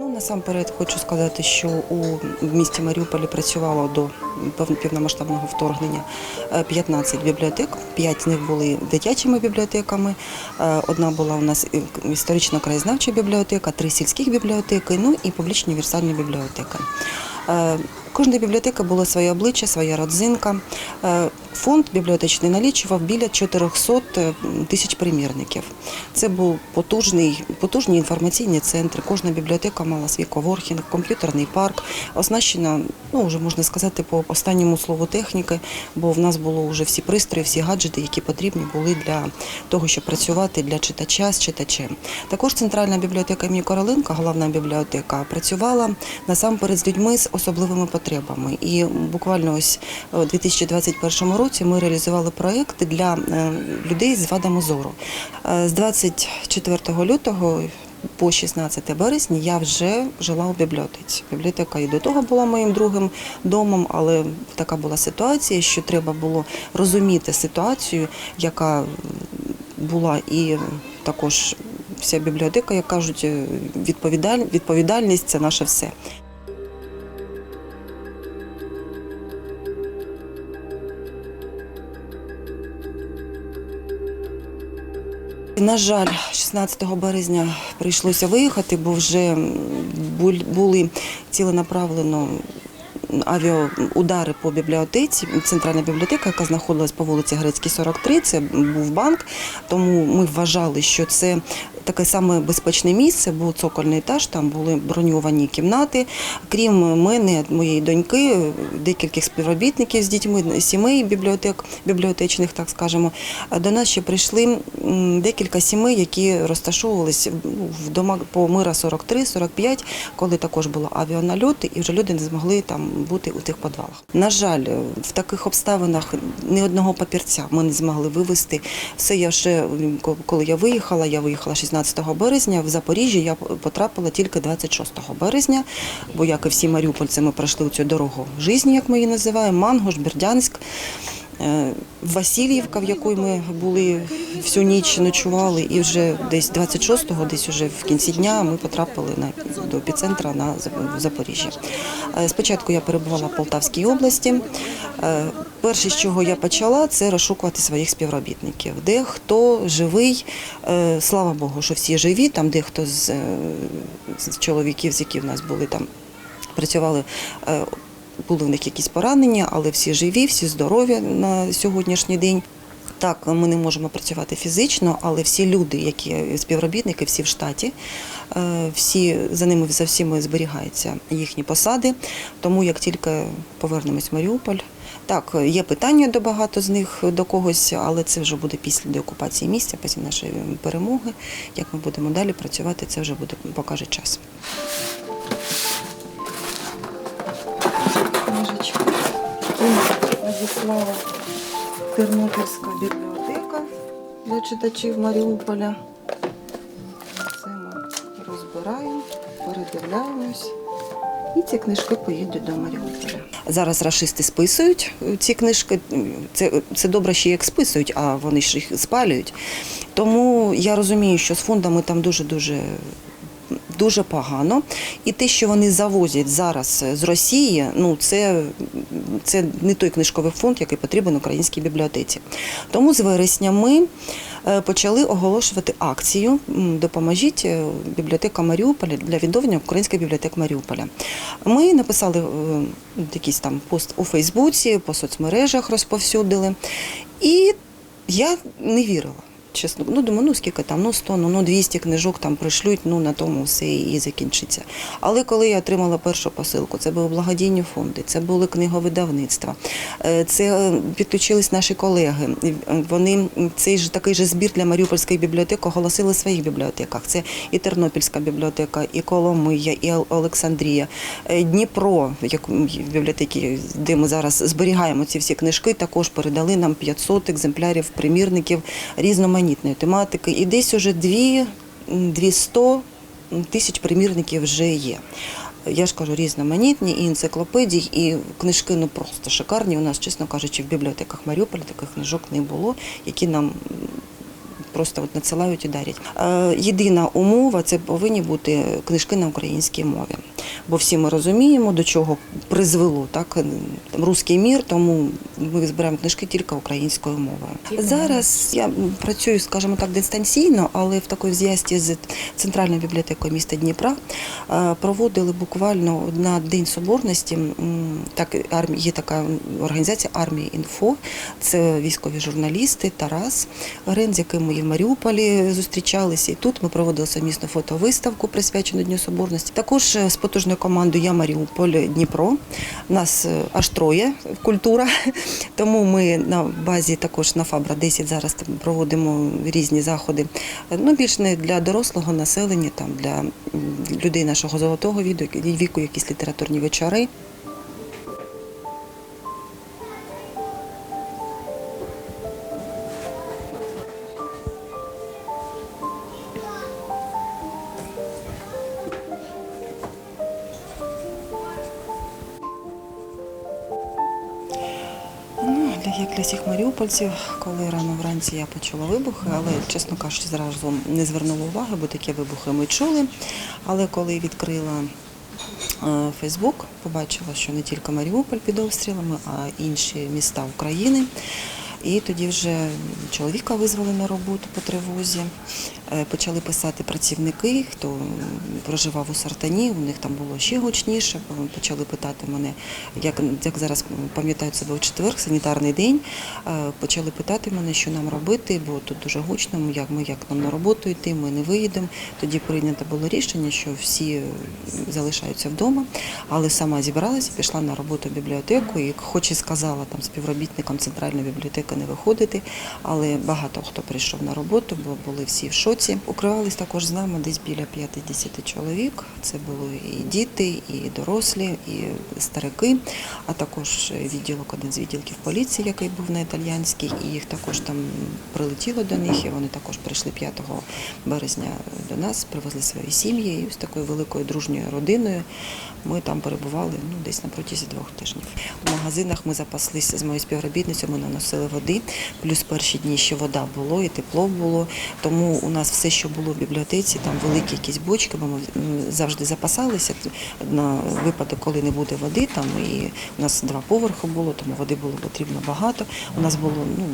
Ну, насамперед хочу сказати, що у місті Маріуполі працювало до повномасштабного вторгнення е, 15 бібліотек. П'ять з них були дитячими бібліотеками. Е, Одна була у нас історично-краєзнавча бібліотека, три сільських бібліотеки, ну і публічна універсальна бібліотека. Е, Кожна бібліотека була своє обличчя, своя родзинка. Е, Фонд бібліотечний налічував біля 400 тисяч примірників. Це був потужний, потужні інформаційні центри. Кожна бібліотека мала свій коворкінг, комп'ютерний парк, оснащена, ну вже можна сказати, по останньому слову техніки, бо в нас було вже всі пристрої, всі гаджети, які потрібні були для того, щоб працювати для читача з читачем. Також центральна бібліотека імені Короленка, головна бібліотека, працювала насамперед з людьми з особливими потребами. І буквально ось у 2021 році ми реалізували проєкт для е, людей з вадами зору. Е, З 24 лютого по 16 березня я вже жила у бібліотеці. Бібліотека і до того була моїм другим домом, але така була ситуація, що треба було розуміти ситуацію, яка була і також вся бібліотека, як кажуть, відповідаль- відповідальність це наше все. На жаль, 16 березня прийшлося виїхати, бо вже були ціленаправлено авіаудари по бібліотеці. Центральна бібліотека, яка знаходилась по вулиці Грецькій, 43, це був банк. Тому ми вважали, що це таке саме безпечне місце, був цокольний етаж, там були броньовані кімнати. Крім мене, моєї доньки, декількох співробітників з дітьми, сімей бібліотек, бібліотечних, так скажемо. До нас ще прийшли декілька сімей, які розташовувалися в домах по мира 43-45, коли також було авіанальоти, і вже люди не змогли там бути у тих підвалах. На жаль, в таких обставинах ні одного папірця ми не змогли вивезти. Все я ще коли я виїхала, я виїхала 16 березня. В Запоріжжі я потрапила тільки 26 березня, бо як і всі маріупольці, ми пройшли цю дорогу житті, як ми її називаємо, Мангош, Бердянськ. Е, Васильівка, в якій ми були всю ніч ночували, і вже десь 26-го, десь уже в кінці дня, ми потрапили на до епіцентра на Зап- в Запоріжжі. Е, Спочатку я перебувала в Полтавській області. Е, Перше, з чого я почала, це розшукувати своїх співробітників. Де хто живий, слава Богу, що всі живі, там дехто з, з чоловіків, з які в нас були там, працювали. Були в них якісь поранення, але всі живі, всі здорові на сьогоднішній день. Так, ми не можемо працювати фізично, але всі люди, які співробітники, всі в штаті, е, всі за ними за всіми зберігаються їхні посади. Тому як тільки повернемось в Маріуполь, так є питання до багато з них до когось, але це вже буде після деокупації місця, після нашої перемоги. Як ми будемо далі працювати, це вже буде покаже час. Надіслала Тернопільська бібліотека для читачів Маріуполя. Це ми розбираємо, передивляємось. І ці книжки поїдуть до Маріуполя. Зараз рашисти списують е, ці книжки. Це, це добре, що їх списують, а вони ж їх спалюють. Тому я розумію, що з фондами там дуже-дуже дуже погано. І те, що вони завозять зараз з Росії, ну це, це не той книжковий фонд, який потрібен українській бібліотеці. Тому з вересня ми е, почали оголошувати акцію Допоможіть е, бібліотека Маріуполя для відновлення української бібліотеки Маріуполя. Ми написали е, якийсь там пост у Фейсбуці, по соцмережах розповсюдили. І я не вірила. Чесно, ну думаю, ну скільки там, ну 100, ну, ну 200 книжок там пришлють, ну на тому все і закінчиться. Але коли я отримала першу посилку, це були благодійні фонди, це були книговидавництва, е, це е, підключились наші колеги. Вони цей ж такий же збір для Маріупольської бібліотеки оголосили в своїх бібліотеках. Це і Тернопільська бібліотека, і Коломия, і Олександрія, Е, Дніпро, як в бібліотеки, де ми зараз зберігаємо ці всі книжки, також передали нам 500 екземплярів примірників різноманітної тематики. І десь уже дві, 200 тисяч примірників вже є. Я ж кажу, різноманітні і енциклопедії, і книжки ну просто шикарні. У нас, чесно кажучи, в бібліотеках Маріуполя таких книжок не було, які нам просто от надсилають і дарять. Е, Єдина умова це повинні бути книжки на українській мові. Бо всі ми розуміємо, до чого призвело так руський мір, тому ми збираємо книжки тільки українською мовою. Зараз я працюю, скажімо так, дистанційно, але в такій зв'язці з центральною бібліотекою міста Дніпра е, проводили буквально на День Соборності. Так, є така організація Армія інфо. Це військові журналісти Тарас Грин, з яким ми і в Маріуполі зустрічалися. І тут ми проводили сумісну фотовиставку, присвячену Дню Соборності. Також е, з потужною командою Я Маріуполь Дніпро. Нас е, аж троє культура. Тому ми на базі також на Фабра 10 зараз проводимо різні заходи. Ну, більш не для дорослого населення, там для людей нашого золотого віку, якісь літературні вечори. Для- всіх маріупольців, коли рано вранці я почула вибухи, але, чесно кажучи, зразу не звернула уваги, бо такі вибухи ми чули. Але коли відкрила е, Фейсбук, побачила, що не тільки Маріуполь під обстрілами, а інші міста України. І тоді вже чоловіка визвали на роботу по тривозі. Е, Почали писати працівники, хто проживав у Сартані, у них там було ще гучніше. Почали питати мене, як, як зараз пам'ятаю себе у четвер, санітарний день. Е, Почали питати мене, що нам робити, бо тут дуже гучно, як ми як нам на роботу йти, ми не виїдемо. Тоді прийнято було рішення, що всі залишаються вдома, але сама зібралася, пішла на роботу в бібліотеку і, хоч і сказала там співробітникам центральної бібліотеки не виходити, але багато хто прийшов на роботу, бо були всі в шоці. Укривались також з нами десь біля 50 чоловік. Це були і діти, і дорослі, і старики, а також відділок, один з відділків поліції, який був на італіянській, і їх також там прилетіло до них, і вони також прийшли 5 березня до нас, привезли свої сім'ї, і з такою великою дружньою родиною ми там перебували ну, десь на протязі двох тижнів. У магазинах ми запаслися з моєю співробітницею, ми наносили води, плюс перші дні ще вода було і тепло було. Тому у нас все, що було в бібліотеці, там великі якісь бочки, бо ми завжди запасалися на випадок, коли не буде води. Там і у нас два поверхи було, тому води було потрібно багато. У нас було, ну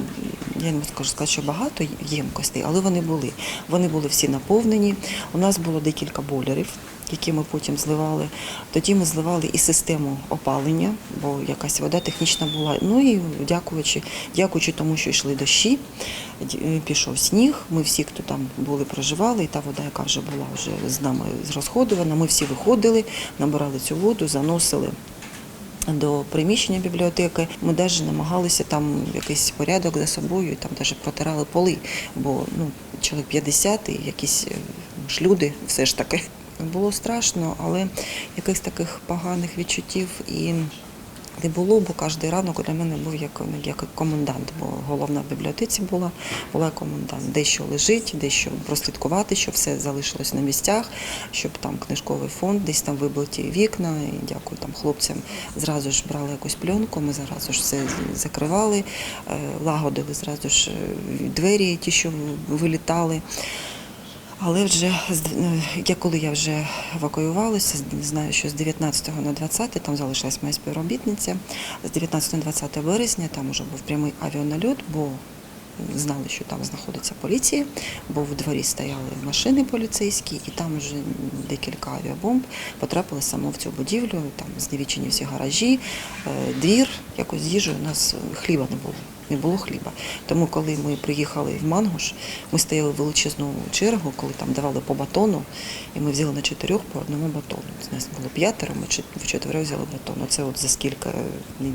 я не можу сказати, що багато ємкостей, але вони були. Вони були всі наповнені. У нас було декілька бойлерів які ми потім зливали. Тоді ми зливали і систему опалення, бо якась вода технічна була. Ну і дякуючи, дякуючи тому, що йшли дощі, пішов сніг. Ми всі, хто там були, проживали, і та вода, яка вже була вже з нами зрозходована, ми всі виходили, набирали цю воду, заносили. До приміщення бібліотеки ми навіть намагалися там якийсь порядок за собою, там навіть протирали поли, бо ну чоловік 50 і якісь е, ж люди все ж таки. Було страшно, але якихось таких поганих відчуттів і не було, бо кожен ранок для мене був як, як комендант, бо головна в бібліотеці була, була комендант. Дещо лежить, дещо прослідкувати, щоб все залишилось на місцях, щоб там книжковий фонд, десь там вибиті вікна. І дякую там хлопцям. Зразу ж брали якусь пленку, ми зразу ж все закривали, е, лагодили зразу ж е, двері, ті, що вилітали. Але вже е, я коли я вже евакуювалася, знаю, що з 19 на 20 там залишилась моя співробітниця. З 19 на 20 березня там вже був прямий авіанальот, бо знали, що там знаходиться поліція, бо в дворі стояли машини поліцейські, і там вже декілька авіабомб потрапили саме в цю будівлю. Там зневічені всі гаражі, е, двір, якось їжею у нас хліба не було. Не було хліба. Тому, коли ми приїхали в Мангуш, ми стояли в величезну чергу, коли там давали по батону, і ми взяли на чотирьох по одному батону. З нас було п'ятеро, ми в чотирьох взяли батон. Це от за скільки е,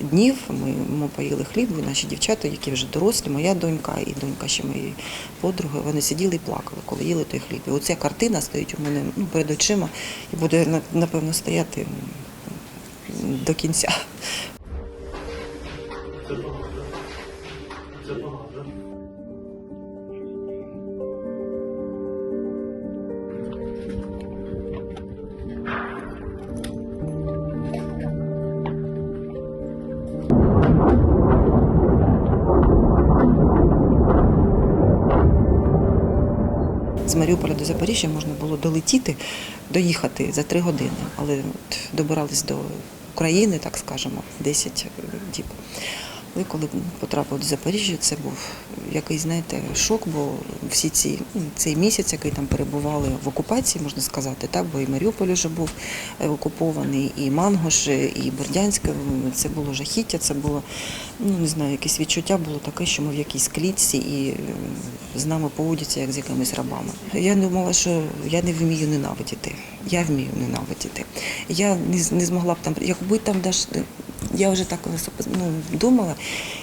днів ми, ми поїли хліб, і наші дівчата, які вже дорослі, моя донька і донька ще моєї подруги, вони сиділи і плакали, коли їли той хліб. І оця картина стоїть у мене ну, перед очима і буде напевно стояти до кінця. Маріуполя до Запоріжжя можна було долетіти, доїхати за три години, але добирались до України, так скажемо, 10 діб. Але коли потрапив до Запоріжжя, це був якийсь, знаєте, шок, бо всі ці ну, цей місяць, який там перебували в окупації, можна сказати, так, бо і Маріуполь вже був е, окупований, і Мангош, і Бердянськ, це було жахіття, це було, ну не знаю, якесь відчуття було таке, що ми в якійсь клітці і е, з нами поводяться як з якимись рабами. Я думала, що я не вмію ненавидіти. Я вмію ненавидіти. Я не, не змогла б там, якби там даш. Я вже так ну, думала,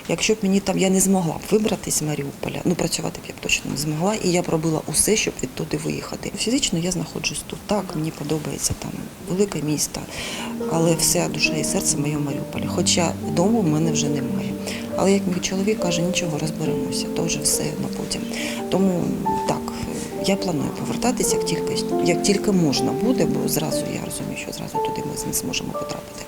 якщо б мені там я не змогла б вибратись з Маріуполя, ну працювати б я б точно не змогла, і я б робила усе, щоб відтуди виїхати. Фізично я знаходжусь тут. Так, мені подобається там велике місто, але вся душа і серце моє в Маріуполі. Хоча дому в мене вже немає. Але як мій чоловік каже, нічого розберемося, то вже все на потім. Тому так, я планую повертатися, як тільки як тільки можна буде, бо зразу я розумію, що зразу туди ми не зможемо потрапити.